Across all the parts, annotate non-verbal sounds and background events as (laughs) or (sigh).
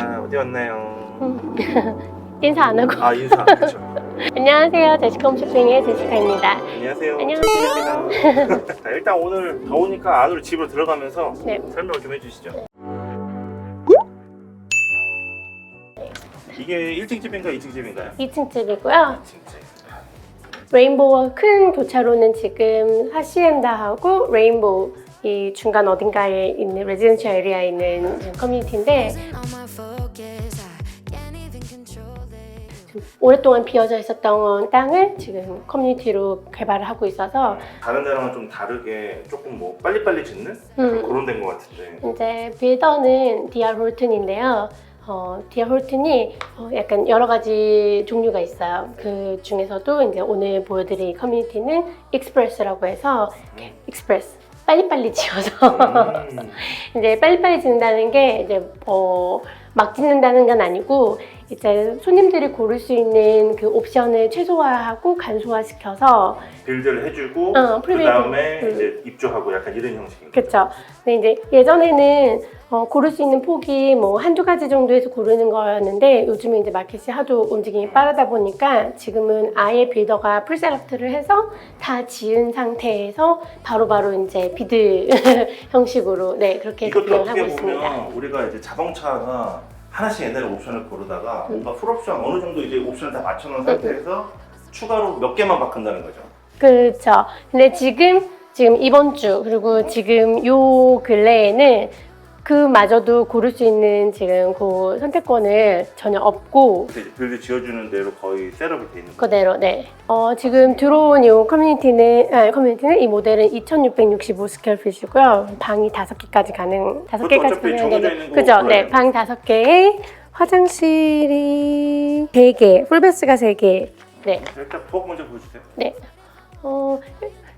아 어디 왔나요? (laughs) 인사 안 하고. 아 인사 그렇죠. (laughs) 안녕하세요. 제시컴 쇼핑의 제시카입니다. 안녕하세요. 안녕하세요. 제시입니다. 자, 일단 오늘 더우니까 안으로 집으로 들어가면서 네. 설명을 좀 해주시죠. 이게 1층 집인가 2층 집인가요? 2층 집이고요. 2층 집. 레인보우와 큰 교차로는 지금 하시엔다하고 레인보우 이 중간 어딘가에 있는 레지던셜 에리아에 있는 커뮤니티인데 오랫동안 비어져 있었던 땅을 지금 커뮤니티로 개발을 하고 있어서 다른 데랑은 좀 다르게 조금 뭐 빨리빨리 짓는 음. 그런 데인 것 같은데. 이제 빌더는 디아 홀튼인데요. 어, 디아 홀튼이 어, 약간 여러 가지 종류가 있어요. 그 중에서도 이제 오늘 보여드릴 커뮤니티는 익스프레스라고 해서 익스프레스 빨리빨리 지어서 음. (laughs) 이제 빨리빨리 짓는다는 게 이제 어, 막 짓는다는 건 아니고 이제 손님들이 고를 수 있는 그 옵션을 최소화하고 간소화시켜서 빌드를 해주고 어, 그. 다음에 음. 이제 입주하고 약간 이런 형식인 거죠. 그렇죠. 근데 이제 예전에는 어, 고를 수 있는 폭이 뭐 한두 가지 정도에서 고르는 거였는데 요즘에 이제 마켓이 하도 움직임이 빠르다 보니까 지금은 아예 빌더가 풀셀렉트를 해서 다 지은 상태에서 바로바로 이제 비드 (laughs) 형식으로 네 그렇게 이것도 진행을 어떻게 하고 있습니다. 보면 우리가 이제 자동차가 하나씩 옛날에 옵션을 고르다가 음. 뭔가 풀옵션 어느 정도 이제 옵션을 다 맞춰놓은 상태에서 추가로 몇 개만 바꾼다는 거죠. 그렇죠. 근데 지금 지금 이번 주 그리고 지금 요 근래에는 그마저도 고를 수 있는 지금 그 선택권을 전혀 없고 그래서 이제 빌드 지어주는 대로 거의 셋업이 돼 있는. 그대로 네. 어, 지금 들어온 이 커뮤니티는 아, 커뮤니티는 이 모델은 2,665 스퀘어핏이고요. 방이 다섯 개까지 가능. 다섯 개까지 어차피 가능하게 정해져 돼. 있는 거 그죠? 골라야 네, 돼요. 방 다섯 개에 화장실이 세 개, 풀베스가 세 개. 네. 일단 부엌 먼저 보여주세요. 네. 어,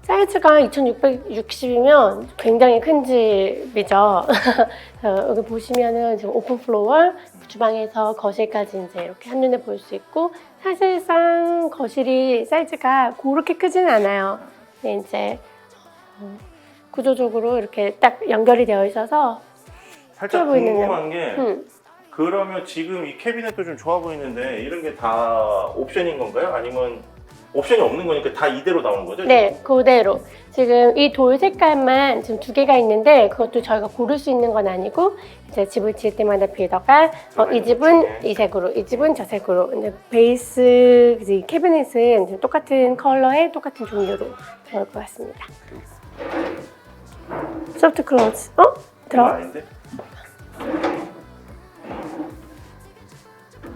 사이즈가 2,660이면 굉장히 큰 집이죠. (laughs) 어, 여기 보시면은 지금 오픈 플로어, 주방에서 거실까지 이제 이렇게 한눈에 볼 수 있고, 사실상 거실이 사이즈가 그렇게 크진 않아요. 근데 이제 어, 구조적으로 이렇게 딱 연결이 되어 있어서, 살짝. 궁금한 게 음, 그러면 지금 이 캐비넷도 좀 좋아 보이는데 이런 게 다 옵션인 건가요? 아니면 옵션이 없는 거니까 다 이대로 나오는 거죠? 네, 그대로. 지금 이 돌 색깔만 지금 두 개가 있는데 그것도 저희가 고를 수 있는 건 아니고 이제 집을 지을 때마다 빌더가 어, 이 집은 이 색으로, 이 집은 저 색으로. 근데 베이스 이제 이 캐비넷은 이제 똑같은 컬러에 똑같은 종류로 나올 것 같습니다. 소프트 클로즈. 어? 이건 들어. 아닌데?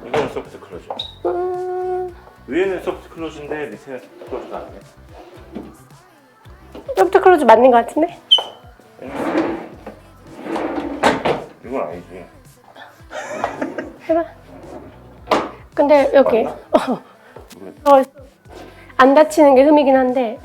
이거는 소프트 클로즈. 음, 위에는 소프트 클로즈인데 밑에는 소프트 클로즈가 아니네. 소프트 클로즈 맞는 것 같은데? 이건 아니지. 해봐. 근데 여기 맞나? 어, 모르겠다. 어, 안 다치는 게 흠이긴 한데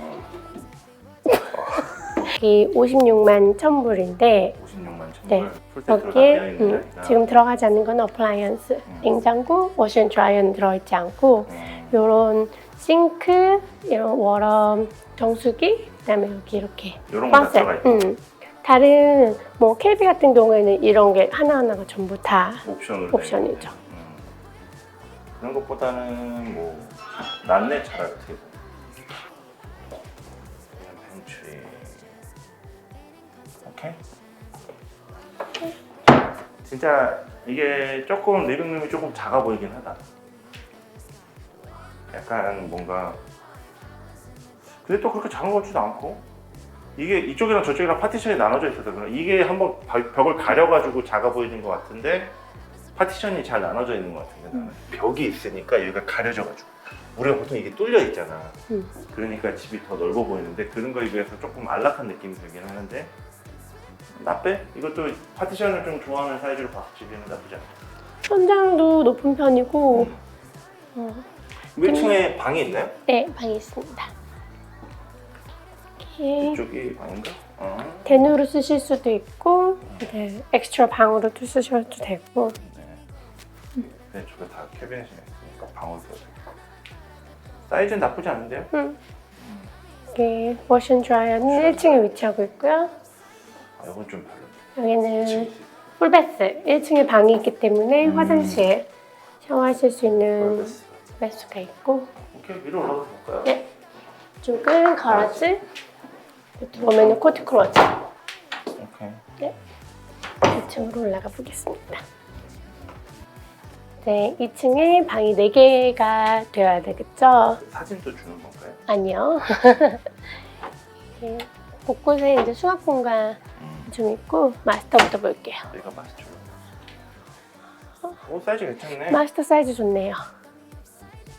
이 56만 1000불인데 56만 천 네. 불. 풀세트로 다 여기에 되어 있는 음. 지금 들어가지 않는 건 어플라이언스 냉장고, 워시앤드라이어는 들어있지 않고 음, 이런 싱크, 이런 워럼 정수기 그다음에 여기 이렇게 이런 거다. 들어가 있고 음. 다른 뭐 KB 같은 경우에는 이런 게 하나하나가 전부 다 옵션으로. 옵션이죠. 음. 그런 것보다는 뭐 낫네 차라리 어떻게 보면. 그냥 벤츄리. 오케이. 진짜 이게 조금 리빙룸이 조금 작아 보이긴 하다. 약간 뭔가 근데 또 그렇게 작은 것 같지도 않고 이게 이쪽이랑 저쪽이랑 파티션이 나눠져 있어서 그런 이게 한번 바- 벽을 가려가지고 작아 보이는 것 같은데 파티션이 잘 나눠져 있는 것 같은데 나는. 벽이 있으니까 여기가 가려져가지고. 우리가 보통 이게 뚫려 있잖아. 음. 그러니까 집이 더 넓어 보이는데 그런 거에 비해서 조금 안락한 느낌이 들긴 하는데 나빼? 이것도 파티션을 좀 좋아하는 사이즈로 봤을 때는 나쁘지 않아 천장도 높은 편이고. 어, 1층에 방이 있나요? 네 방이 있습니다. 이렇게 이쪽이 방인가? 어. 대누로 쓰실 수도 있고 네, 엑스트라 방으로 또 쓰셔도 되고 네. 네, 저거 다 캐비넷이 있으니까 방으로 써도 돼. 사이즈는 나쁘지 않은데요? 이게 워션 드라이어는 1층에 위치하고 있고요. 아, 이건 좀 별로. 여기는 풀베스 1층에 방이 있기 때문에 음. 화장실 샤워하실 수 있는 베스가 있고 오케이 위로 올라가 볼까요? 네. 쪽은 가라지 보면은 코트크로즈 오케이. 2층으로 올라가 보겠습니다. 네, 2층에 방이 4개가 되어야 되겠죠? 사진도 주는 건가요? 아니요. (laughs) 네, 곳곳에 이제 수납 공간 음. 좀 있고 마스터부터 볼게요. 내가 마스터. 오 사이즈 괜찮네. 마스터 사이즈 좋네요.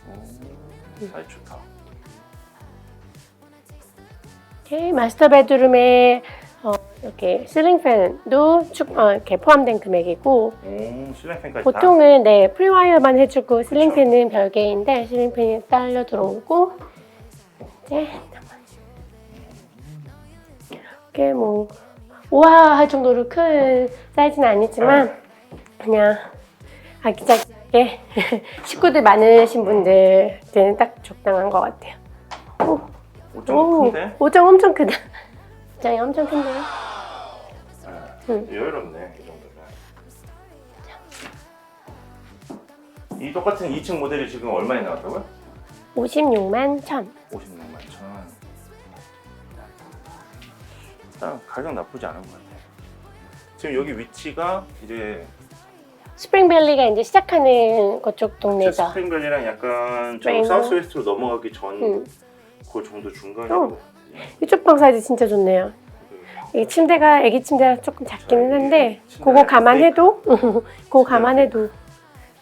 오, 사이즈 좋다. 오케이, 마스터 베드룸에 어, 이렇게 실링 팬도 축, 어, 이렇게 포함된 금액이고 오 실내팬까지 다. 보통은 네 프리와이어만 해주고 실링 팬은 별개인데 실링 팬이 딸려 들어오고 이제 이게 뭐 우와 할 정도로 큰 사이즈는 아니지만 그냥 아기자기 하게 (laughs) 식구들 많으신 분들한테는 딱 적당한 것 같아요. 오좀 큰데? 오점 엄청 크다. (laughs) 장이 엄청 큰데요? 네. 응. 여유롭네 이 정도면. 이 똑같은 2층 모델이 지금 얼마에 나왔다고요? 56만 천. 56만 천. 일단 가격 나쁘지 않은 것 같아요. 지금 여기 위치가 이제 스프링밸리가 이제 시작하는 그쪽 동네죠. 스프링밸리랑 약간 스프링. 사우스웨스트로 넘어가기 전 음. 그 정도 중간인 것 이쪽 방 사이즈 진짜 좋네요. 이 침대가 애기 침대가 조금 작기는 한데 그거 감안해도 (laughs) 그거 감안해도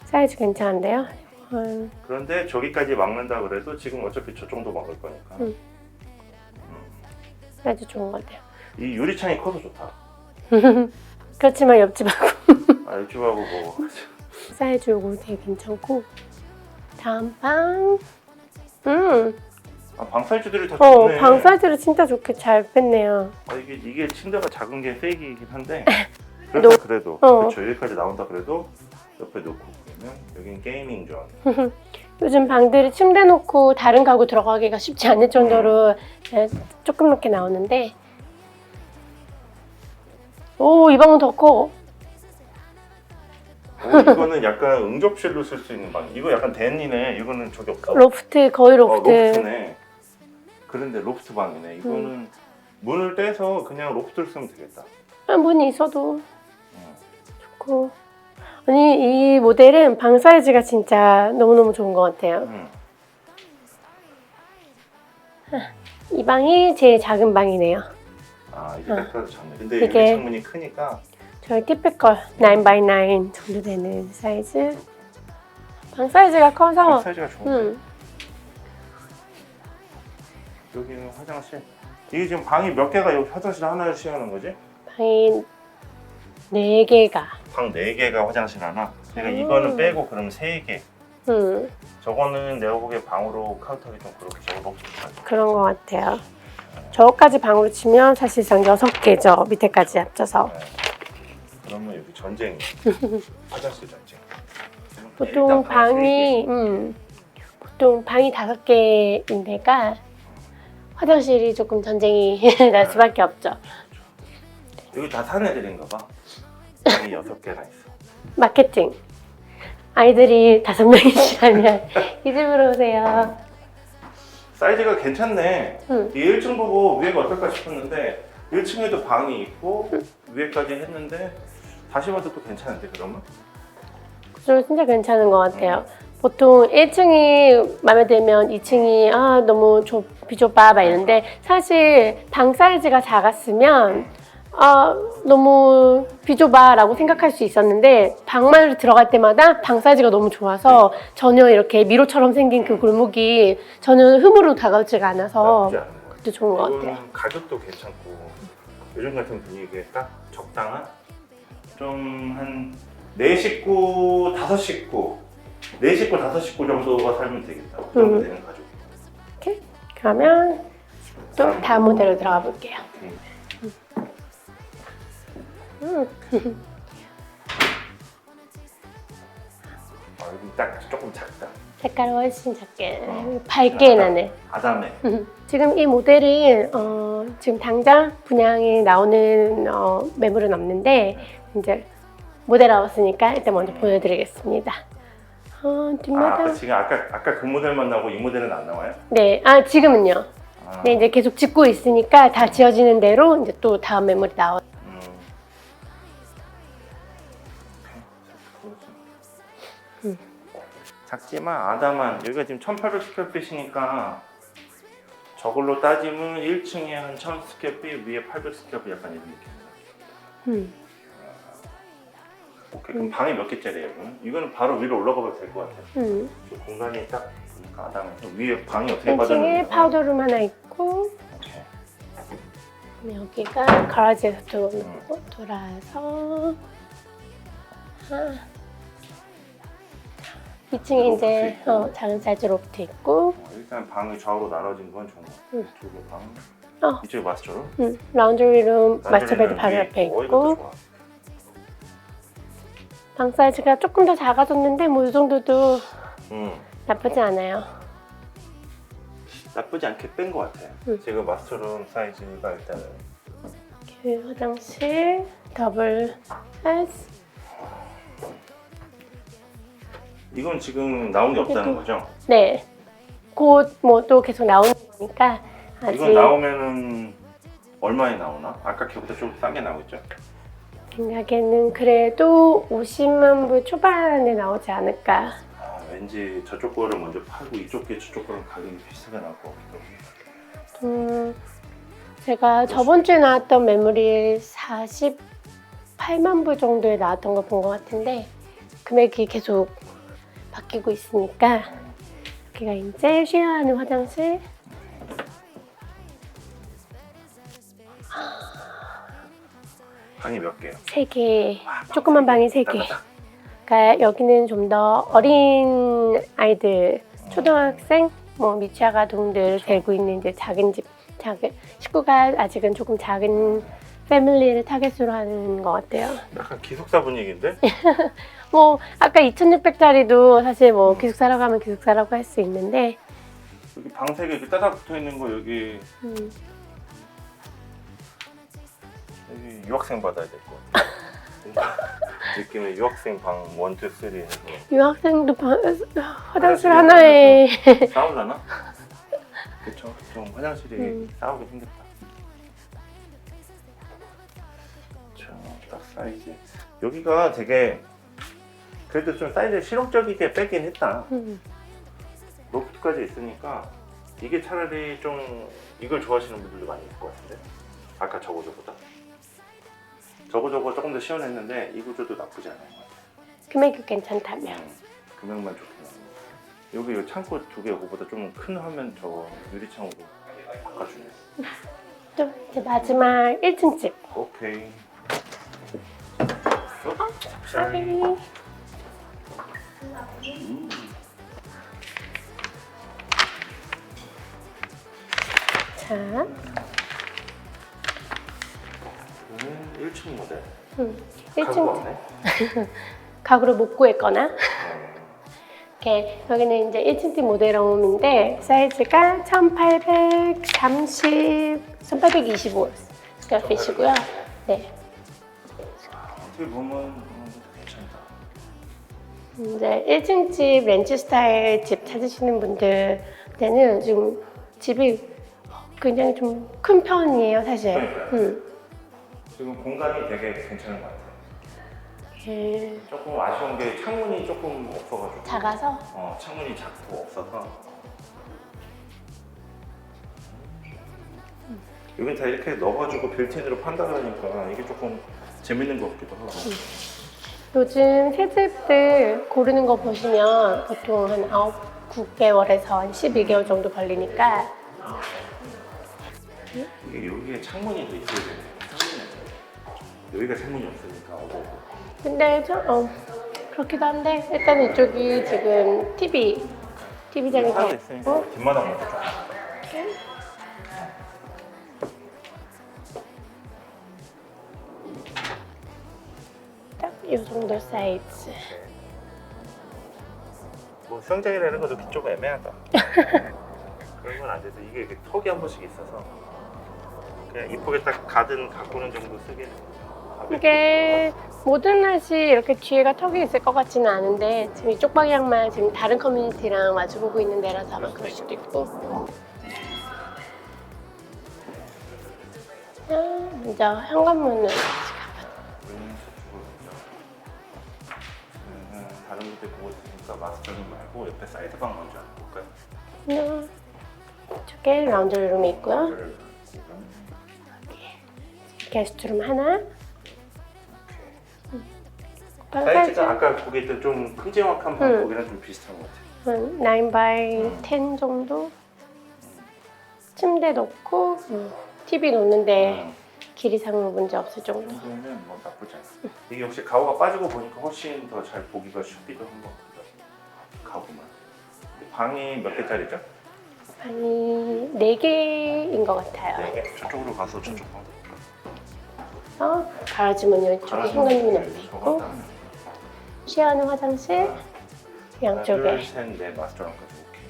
사이즈 괜찮은데요. 음, 그런데 저기까지 막는다 그래도 지금 어차피 저 정도 막을 거니까. 음. 사이즈 좋은 것 같아요. 이 유리창이 커서 좋다. (laughs) 그렇지만 옆집하고 아, 이쪽하고 뭐 사이즈 요거 되게 괜찮고 다음 방. 음, 아, 방 사이즈들이 다 어, 좋네. 방 사이즈를 진짜 좋게 잘 뺐네요. 아, 이게 이게 침대가 작은 게 세이긴 한데 (laughs) 그래도 너- 그래도 어. 그렇죠 여기까지 나온다 그래도 옆에 놓고 그러면 여긴 게이밍 존. (laughs) 요즘 방들이 침대 놓고 다른 가구 들어가기가 쉽지 않을 정도로 네, 조그맣게 나오는데 오, 이 방은 더 커. 오, 이거는 약간 응접실로 쓸 수 있는 방. 이거 약간 댄이네. 이거는 저기 없어. 로프트, 거의 어, 로프트. 로프트네. 그런데 로프트 방이네. 이거는 음. 문을 떼서 그냥 로프트를 쓰면 되겠다. 한 분이 있어도 음. 좋고. 아니, 이 모델은 방 사이즈가 진짜 너무너무 좋은 것 같아요. 음. 이 방이 제일 작은 방이네요. 아 이게 어. 딱 작네. 근데 이게- 창문이 크니까 저희 티피컬 9x9 정도 되는 사이즈. 방 사이즈가 커서, 사이즈가 좋은데. 음, 여기는 화장실. 이게 지금 방이 몇 개가 여기 화장실 하나를 시행하는 거지? 방이 4개가. 방 4개가 화장실 하나. 그러니까 음. 이거는 빼고 그럼 3개. 음, 저거는 내가 보기에 방으로 카운터기 좀 그렇게 저거 것 같아. 그런 것 같아요. 저까지 방으로 치면 사실상 6개죠. 밑에까지 합쳐서. 네. 그러면 여기 전쟁. (laughs) 화장실 전쟁. 보통 방 방이 음, 보통 방이 다섯 개인 데가 화장실이 조금 전쟁이 (laughs) 날 수밖에 없죠. 여기 다 사는 애들인가 봐. (laughs) 방이 6개나 있어. 마케팅. 아이들이 다섯 명이시라면 이 집으로 오세요. 사이즈가 괜찮네. 음. 이 1층 보고 위에가 어떨까 싶었는데 1층에도 방이 있고 위에까지 했는데 다시 봐도 또 괜찮은데 그러면? 좀 진짜 괜찮은 것 같아요. 보통 1층이 마음에 들면 2층이 아 너무 좁, 비좁아 막 이런데 사실 방 사이즈가 작았으면 아 너무 비좁아라고 생각할 수 있었는데 방만으로 들어갈 때마다 방 사이즈가 너무 좋아서 전혀 이렇게 미로처럼 생긴 그 골목이 전혀 흠으로 다가오지가 않아서 나쁘지 않은 것 같아. 그것도 좋은 것 같아요. 이거는 가격도 괜찮고 요즘 같은 분위기에 딱 적당한 좀 한 4 식구, 5 식구 4 식구, 5 식구 정도가 살면 되겠다 그 정도 음. 되는 가족 그러면 또 다음 모델로 들어가 볼게요. 음. 아, 여기 딱 조금 작다 색깔이 훨씬 작게 어. 밝게 나네. 아담해 (laughs) 지금 이 모델은 어, 지금 당장 분양이 나오는 어, 매물은 없는데 이제 모델 나왔으니까 일단 먼저 보여드리겠습니다. 어, 아, 뒷마당. 아까 지금 아까 아까 그 모델만 나오고 이 모델은 안 나와요? 네, 아 지금은요. 아, 네, 이제 계속 짓고 있으니까 다 지어지는 대로 이제 또 다음 메모리 나와. 음. 음. 작지만 아담한 여기가 지금 1800 스퀘어핏이니까 저걸로 따지면 1층에 한1000 스퀘어핏 위에 800 스퀘어핏 약간 이런 느낌이에요. 음. 그럼 방이 몇 개짜리예요? 그럼? 이거는 바로 위로 올라가도 될 것 같아요. 음. 저 공간이 딱 보니까 아담해서 위에 방이 어떻게 1층에 빠졌는지 파우더룸 하나 있고. 여기가 가라지에서 음. 들어오고 돌아서 아. 2층에 이제 있고. 어, 작은 사이즈 로프트 있고 어, 일단 방이 좌우로 나눠진 건 좋은 것 같아요. 음. 이쪽에 방, 어. 이쪽에 마스터룸. 음, 라운드리룸 마스터베드 바로 옆에 있고. 방 사이즈가 조금 더 작아졌는데 뭐 이 정도도 음, 나쁘지 않아요. 나쁘지 않게 뺀 것 같아요. 음. 지금 마스터룸 사이즈가 일단은 이렇게 화장실 더블 S 이건 지금 나온 게 없다는 거죠? 네. 곧 뭐 또 계속 나오는 거니까 아직 이건 나오면은 얼마에 나오나? 아까 걔보다 좀 싸게 나오겠죠? 생각에는 그래도 50만 불 초반에 나오지 않을까. 아, 왠지 저쪽 거를 먼저 팔고 이쪽 게 저쪽 거랑 가격이 비슷하게 나올 것 같기도 하고. 음, 제가 저번 주에 나왔던 매물이 48만 불 정도에 나왔던 거본것 같은데 금액이 계속 바뀌고 있으니까 여기가 이제 쉐어하는 화장실 방이 몇 개요? 3개, 와, 방 조그만 세 개. 방이 3개. 따뜻하다. 그러니까 여기는 좀 더 어린 아이들, 초등학생, 뭐 미취학 아동들 데리고 있는 이제 작은 집, 작은 식구가 아직은 조금 작은 패밀리를 타겟으로 하는 것 같아요. 약간 기숙사 분위기인데? (laughs) 뭐 아까 2,600짜리도 사실 뭐 기숙사라고 하면 기숙사라고 할 수 있는데, 여기 방 세 개 이렇게 따닥 붙어 있는 거 여기 음, 유학생 받아야 될 것 같아. (laughs) 느낌의 유학생 방 1, 2, 3 해서 유학생도 방, 화장실 하나에 싸우려나? 그쵸. 좀 화장실이 음. 싸우게 생겼다. 자, 딱 사이즈. 여기가 되게 그래도 좀 사이즈 실용적이게 빼긴 했다. 음, 로프트까지 있으니까 이게 차라리 좀 이걸 좋아하시는 분들도 많이 있을 것 같은데 아까 저거 저거보다 저거 저거 조금 더 시원했는데 이 구조도 나쁘지 않은 것 같아요. 금액이 괜찮다면. 음, 금액만 좋긴 하네. 여기 이 창고 두 개 요거보다 좀 큰 화면 저거 유리창으로 바꿔주네. 또 (laughs) 이제 마지막 1층 집. 오케이. 하이. 자, 이거는 1층 모델. 음, 가구가 1층 없네. (laughs) 가구를 못 구했거나 (laughs) 어, 이렇게 여기는 이제 1층 집 모델홈인데 사이즈가 1830, 1825 스퀘어핏이고요. 네, 어떻게 보면 음, 괜찮다. 이제 1층 집 렌치 스타일 집 찾으시는 분들한테는 지금 집이 굉장히 좀 큰 편이에요, 사실. 음. 지금 공간이 되게 괜찮은 것 같아요. 예, 조금 아쉬운 게 창문이 조금 없어가지고. 작아서 어, 창문이 작고 없어서. 여기 다 이렇게 넣어가지고 빌트인으로 판단하니까 이게 조금 재밌는 것 같기도 하고. 요즘 새집들 고르는 거 보시면 보통 한 9, 9개월에서 한 12개월 정도 걸리니까 이게 여기에 창문이 또 있어야 되네. 여기가 창문이 없으니까 어고. 근데 좀 어, 그렇기도 한데 일단 이쪽이 지금 TV TV장이 돼 있으니까 있고 뒷마당 먼저 좀. 딱이 정도 사이즈 뭐 수영장이라는 것도 좀 애매하다. (laughs) 그런 건 안 돼서 이게 이렇게 턱이 한 번씩 있어서 그냥 이쁘게 딱 가든 가꾸는 정도 쓰기는 이게 모든 날씨 이렇게 뒤에가 턱이 있을 것 같지는 않은데 지금 이쪽 방향만 지금 다른 커뮤니티랑 마주보고 있는 데라서 아마 그럴 수도 있고. 아, 먼저 현관문을 음, 음, 다른 분들 보고 있으니까 마스터룸 말고 옆에 사이드방 먼저 볼까요? 네. 이쪽에 라운드리 룸이 있고요. 이거를 게스트룸 하나. 방 사이즈가 아까 보기했던 좀 큼지막한 방 음. 거기랑 좀 비슷한 것 같아요. 9 by 10 정도 침대 놓고 음, TV 놓는데 음. 길이상으로 문제 없을 정도 정도면 뭐 나쁘지 않아. 이게 역시 가구가 빠지고 보니까 훨씬 더 잘 보기가 쉽기도 한 것 같기도 하고. 가구만. 방이 몇 개짜리죠? 방이 4개인 것 같아요 네 개. 저쪽으로 가서 저쪽 방. 어, 가라지 문이 이쪽에 현관문 옆에 있고 쉬어하는 화장실 양쪽에 둘 셋 넷 마스터랑까지 오케이.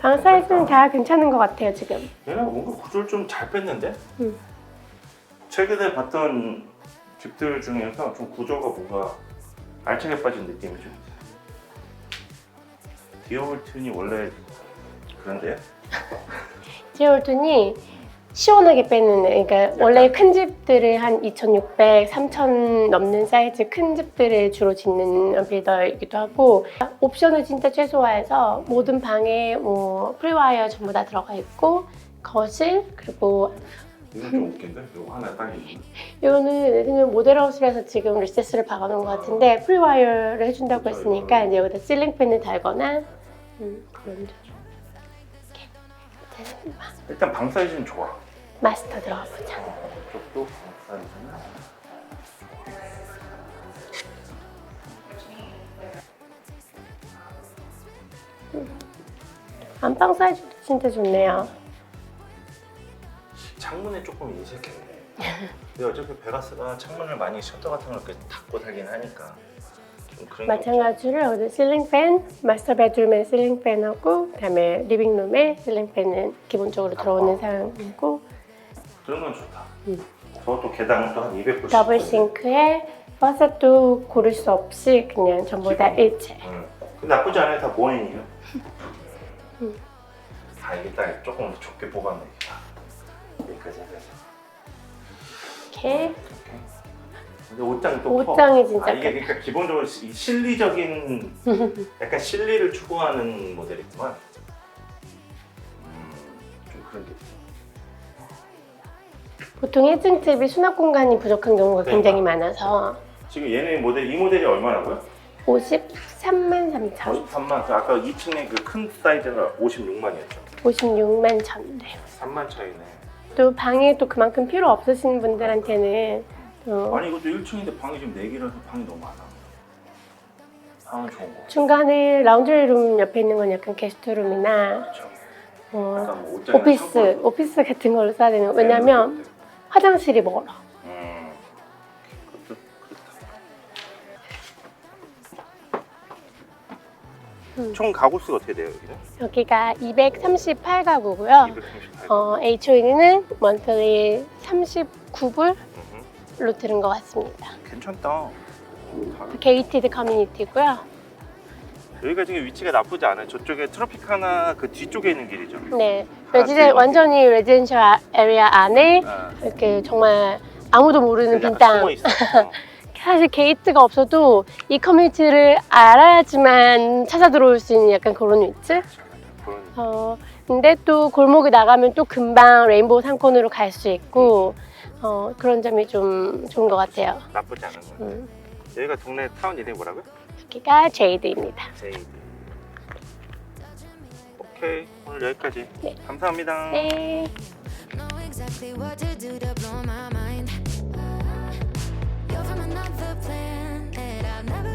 방 사이즈는 다 괜찮은 것 같아요 지금 얘는 뭔가 구조를 좀 잘 뺐는데? 음. 최근에 봤던 집들 중에서 좀 구조가 뭔가 알차게 빠진 느낌이 좀 있어요. 디어홀튼이 원래 그런데요? 지올튼이 시원하게 빼는 그러니까 원래 큰 집들을 한 2,600, 3,000 넘는 사이즈 큰 집들을 주로 짓는 빌더이기도 하고 옵션을 진짜 최소화해서 모든 방에 뭐 프리와이어 전부 다 들어가 있고 거실 그리고 이건 좀 웃긴데? 이거 하나 딱 있는. 이거는 그냥 모델하우스라서 지금 리세스를 박아놓은 것 같은데 프리와이어를 해준다고 했으니까 이제 여기다 실링팬을 달거나 음, 그런 이렇게 일단 방 사이즈는 좋아. 마스터 들어가 보자. 이쪽도 방 사이즈는 안방 사이즈도 진짜 좋네요. 창문에 조금 인색했네. 근데 어차피 베가스가 창문을 많이 셔터 같은 걸 이렇게 닫고 살긴 하니까 좀 그런 게 마찬가지로 여기 실링팬, 마스터 베드룸에 실링팬하고 그다음에 리빙룸에 실링팬은 기본적으로 들어오는 사항이고 그런 건 좋다. 음. 저것도 계단 또한 290. 더블 싱크에 퍼셋도 고를 수 없이 그냥 전부 다 일체. 응. 근데 나쁘지 않아요. 다 모인이요. (laughs) 음. 아 이게 딱 조금 더 좁게 뽑았네. 여기까지 해서. 이렇게 근데 옷장이 또 옷장이 커. 진짜 아, 이게 크- 그러니까 기본적으로 이 실리적인 (laughs) 약간 실리를 추구하는 모델이구만. 음, 좀 그런 게 있어. 보통 1층 집이 수납 공간이 부족한 경우가 그러니까. 굉장히 많아서 지금 얘네 모델 이 모델이 얼마라고요? 53만 3천, 53만. 아까 2층에 그 큰 사이즈가 56만이었죠. 56만 천. 네. 3만 차이네. 또 방이 또 그만큼 필요 없으신 분들한테는 또 아니 이것도 1층인데 방이 지금 4개라서 방이 너무 많아. 방은 좋은 거. 중간에 라운드리룸 옆에 있는 건 약간 게스트룸이나 그렇죠. 어, 약간 뭐 옷장이나 오피스, 창고에서 오피스 같은 걸로 써야 되는 거. 왜냐면 네, 화장실이 멀어. 음, 그것도 그렇다. 음. 총 가구 수가 어떻게 돼요 여기는? 여기가 238가구고요. 238. 어, HOE는 먼틀리 39불로 음흠. 들은 것 같습니다. 괜찮다. 게이티드 커뮤니티고요. 여기가 지금 위치가 나쁘지 않아요. 저쪽에 트로피카나 그 뒤쪽에 있는 길이죠. 네, 레지덴 들고 완전히 레지덴셜 에리아 안에 아, 이렇게 정말 아무도 모르는 빈 땅. 숨어 있어. 어. (laughs) 사실 게이트가 없어도 이 커뮤니티를 알아야지만 찾아 들어올 수 있는 약간 그런 위치? 그런 어, 근데 또 골목에 나가면 또 금방 레인보우 상권으로 갈 수 있고 어, 그런 점이 좀 좋은 것 같아요. 나쁘지 않은 거. 음, 여기가 동네 타운 이름이 뭐라고요? 여기가 제이드입니다. 제이드. 오케이 오늘 여기까지. 네. 감사합니다. 네. Know exactly what to do to blow my mind. You're from another planet.